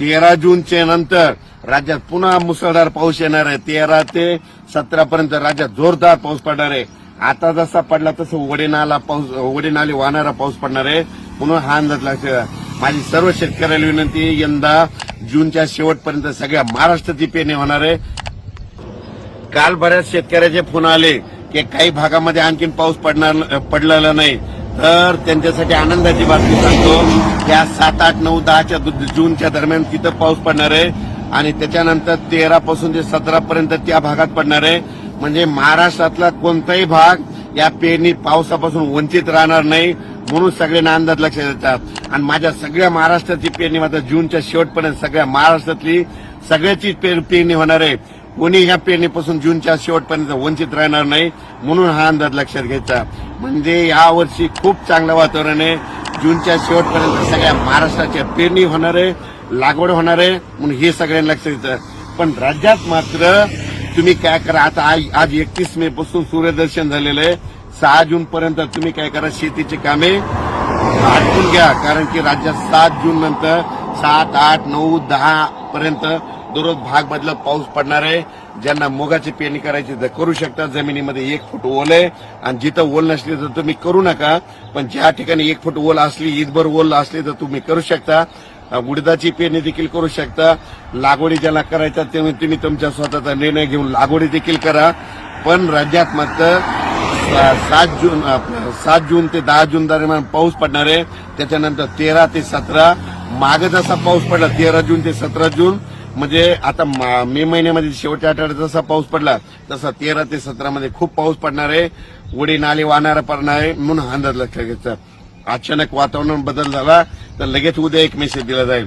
तेरा जूनच्या नंतर राज्यात पुन्हा मुसळधार पाऊस येणार आहे. तेरा ते सतरा पर्यंत राज्यात जोरदार पाऊस पडणार आहे. आता जसा पडला तसं वडेनाला पाऊस वडेनाले वाहणारा पाऊस पडणार आहे. म्हणून हा अंदाज लागतो माझी सर्व शेतकऱ्याला विनंती यंदा जूनच्या शेवटपर्यंत सगळ्या महाराष्ट्राची पेरणी होणार आहे. काल बऱ्याच शेतकऱ्याचे फोन आले. की काही भागामध्ये आणखीन पाऊस पडणार पडलेला नाही. तर त्यांच्यासाठी आनंदाची बातमी सांगतो या सात आठ नऊ दहाच्या दु- जूनच्या दरम्यान तिथं पाऊस पडणार आहे. आणि त्याच्यानंतर तेरा पासून ते सतरा पर्यंत त्या भागात पडणार आहे. म्हणजे महाराष्ट्रातला कोणताही भाग या पेरणी पावसापासून वंचित राहणार नाही म्हणून सगळे नांदात लक्ष देतात. आणि माझ्या सगळ्या महाराष्ट्राची पेरणी मात्र जूनच्या शेवटपर्यंत सगळ्या महाराष्ट्रातली सगळ्याची पेरणी होणार आहे. कोणी ह्या पेरणीपासून जूनच्या शेवटपर्यंत वंचित राहणार नाही म्हणून हा अंदाज लक्षात घ्यायचा. म्हणजे यावर्षी खूप चांगलं वातावरण आहे. जूनच्या शेवटपर्यंत सगळ्या महाराष्ट्राच्या पेरणी होणार आहे लागवड होणार आहे म्हणून हे सगळ्यांना लक्षात घ्यायचं पण राज्यात मात्र तुम्ही काय करा आता आज- आज एकतीस मे पासून सूर्यदर्शन झालेलं आहे. सहा जून पर्यंत तुम्ही काय करा शेतीची कामे आटपून घ्या कारण की राज्यात सात जून नंतर सात आठ नऊ दहा पर्यंत दररोज भाग मधला पाऊस पडणार आहे. ज्यांना मुगाची पेरणी करायची तर करू शकता जमिनीमध्ये एक फूट ओल आहे. आणि जिथं ओल नसली तर तुम्ही करू नका. पण ज्या ठिकाणी एक फूट ओल असली ईदभर ओल असली तर तुम्ही करू शकता. उडदाची पेरणी देखील करू शकता. लागवडी ज्याला करायचा तेव्हा तुम्ही तुमच्या स्वतःचा निर्णय घेऊन लागवडी देखील करा. पण राज्यात मात्र सा- सात जून सात जून ते दहा जून दरम्यान पाऊस पडणार आहे. त्याच्यानंतर तेरा ते सतरा. मागे जसा पाऊस पडला तेरा जून ते सतरा जून. म्हणजे आता मा- मे महिन्यामध्ये शेवटच्या आठवड्यात जसा पाऊस पडला तसा तेरा ते सतरा मध्ये खूप पाऊस पडणार आहे. उडी नाले वाहणारा पडणार आहे म्हणून अंदाज लक्षात घ्यायचा. अचानक वातावरण बदल झाला तर लगेच उद्या एक मेसेज दिला जाईल.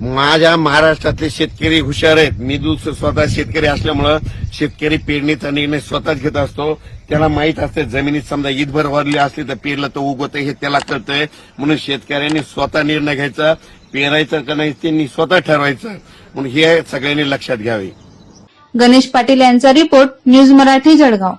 माझ्या महाराष्ट्रातले शेतकरी हुशार आहेत. मी दुसरं स्वतः शेतकरी असल्यामुळं शेतकरी पेरणीचा निर्णय स्वतःच घेत असतो. त्याला माहीत असते जमिनीत समजा ईदभर वरली असली तर पेरलं तर उगवतं हे त्याला कळतंय. म्हणून शेतकऱ्यांनी स्वतः निर्णय घ्यायचा. पेरायचं का नाही त्यांनी स्वतः ठरवायचं. म्हणून हे सगळ्यांनी लक्षात घ्यावे. गणेश पाटील यांचा रिपोर्ट न्यूज मराठी जळगाव.